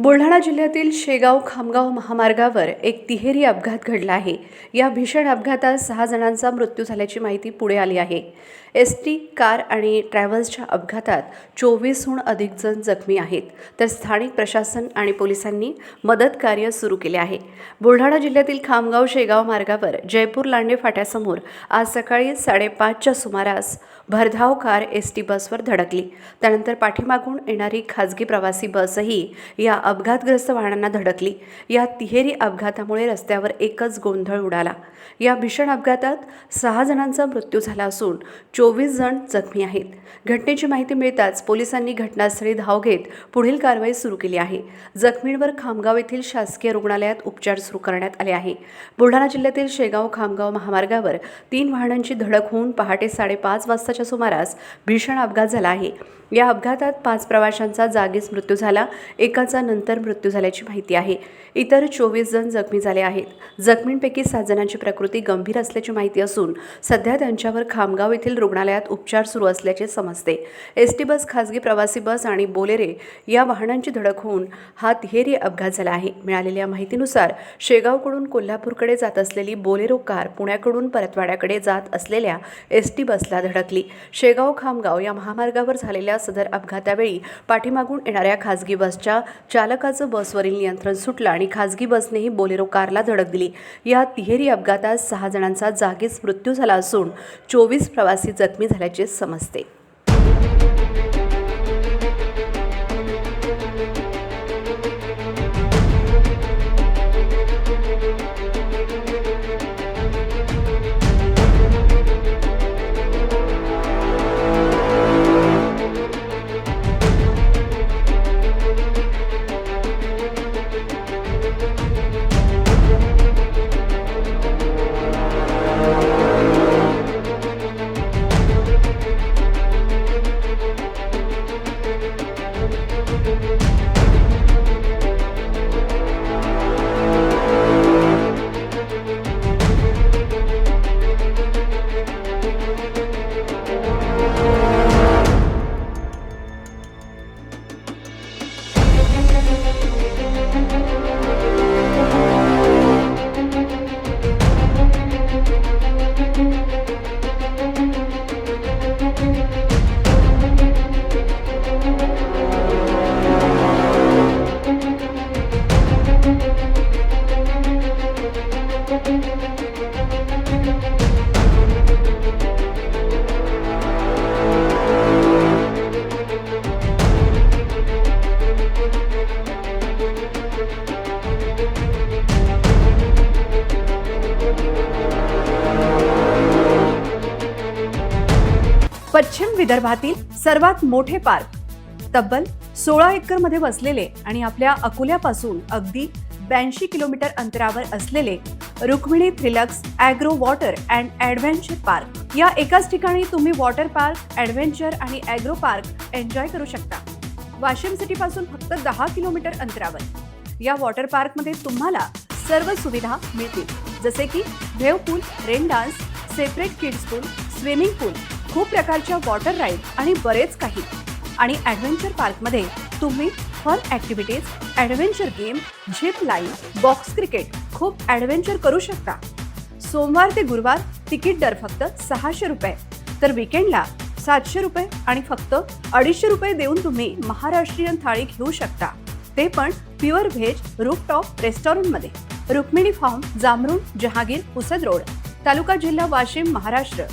बुलढाणा जिल्ह्यातील शेगाव खामगाव महामार्गावर एक तिहेरी अपघात घडला आहे. या भीषण अपघातात सहा जणांचा मृत्यू झाल्याची माहिती पुढे आली आहे. एस टी कार आणि ट्रॅव्हल्सच्या अपघातात चोवीसहून अधिक जण जखमी आहेत. तर स्थानिक प्रशासन आणि पोलिसांनी मदत कार्य सुरू केले आहे. बुलढाणा जिल्ह्यातील खामगाव शेगाव मार्गावर जयपूर लांडे फाट्यासमोर आज सकाळी साडेपाचच्या सुमारास भरधाव कार एस टी बसवर धडकली. त्यानंतर पाठीमागून येणारी खाजगी प्रवासी बसही या अपघातग्रस्त वाहनांना धडकली. या तिहेरी अपघातामुळे रस्त्यावर एकच गोंधळ उडाला. या भीषण अपघातात सहा जणांचा मृत्यू झाला असून चोवीस जण जखमी आहेत. घटनेची माहिती मिळताच पोलिसांनी घटनास्थळी धाव घेत पुढील कारवाई सुरू केली आहे. जखमींवर खामगाव येथील शासकीय रुग्णालयात उपचार सुरू करण्यात आले आहे. बुलढाणा जिल्ह्यातील शेगाव खामगाव महामार्गावर तीन वाहनांची धडक होऊन पहाटे साडेपाच वाजताच्या सुमारास भीषण अपघात झाला आहे. या अपघातात पाच प्रवाशांचा जागीच मृत्यू झाला. एकाचा नंतर मृत्यू झाल्याची माहिती आहे. इतर चोवीस जण जखमी झाले आहेत. जखमींपैकी सात जणांची प्रकृती गंभीर असल्याची माहिती असून सध्या त्यांच्यावर खामगाव येथील रुग्णालयात उपचार सुरू असल्याचे समजते. एस टी बस खासगी प्रवासी बस आणि बोलेरे या वाहनांची धडक होऊन हा तिहेरी अपघात झाला आहे. मिळालेल्या माहितीनुसार शेगावकडून कोल्हापूरकडे जात असलेली बोलेरो कार पुण्याकडून परतवाड्याकडे जात असलेल्या एस टी बसला धडकली. शेगाव खामगाव या महामार्गावर झालेल्या सदर अपघातावेळी पाठीमागून येणाऱ्या खासगी बसच्या चालकाचं बसवरील नियंत्रण सुटलं आणि खाजगी बसनेही बोलेरो कारला धडक दिली. या तिहेरी अपघातात सहा जणांचा जागीच मृत्यू झाला असून चोवीस प्रवासी जखमी झाल्याचे समजते. पश्चिम विदर्भातील सर्वात मोठे पार्क. तब्बल सोळा एकरमध्ये वसलेले आणि आपल्या अकोल्यापासून अगदी ब्याऐंशी किलोमीटर अंतरावर असलेले Rukmini Thrillux agro water and adventure park. या एकाच ठिकाणी तुम्ही वॉटर पार्क ॲडव्हेंचर आणि ॲग्रो पार्क एन्जॉय करू शकता. वाशिम सिटीपासून फक्त दहा किलोमीटर अंतरावर. या वॉटर पार्कमध्ये तुम्हाला सर्व सुविधा मिळतील. जसे की wave pool rain dance separate kids pool swimming pool खूप प्रकारच्या वॉटर राईड आणि बरेच काही. आणि ॲडव्हेंचर पार्कमध्ये तुम्ही fun activities adventure game zip line box cricket खूप ॲडव्हेंचर करू शकता. सोमवार ते गुरुवार तिकीट दर फक्त सहाशे रुपये. तर विकेंडला सातशे रुपये आणि फक्त अडीचशे रुपये देऊन तुम्ही महाराष्ट्रीयन थाळी घेऊ शकता. ते पण प्युअर व्हेज रूपटॉप रेस्टॉरंटमध्ये. रुक्मिणी फार्म जामरुण जहागीर पुसद रोड तालुका जिल्हा वाशिम महाराष्ट्र.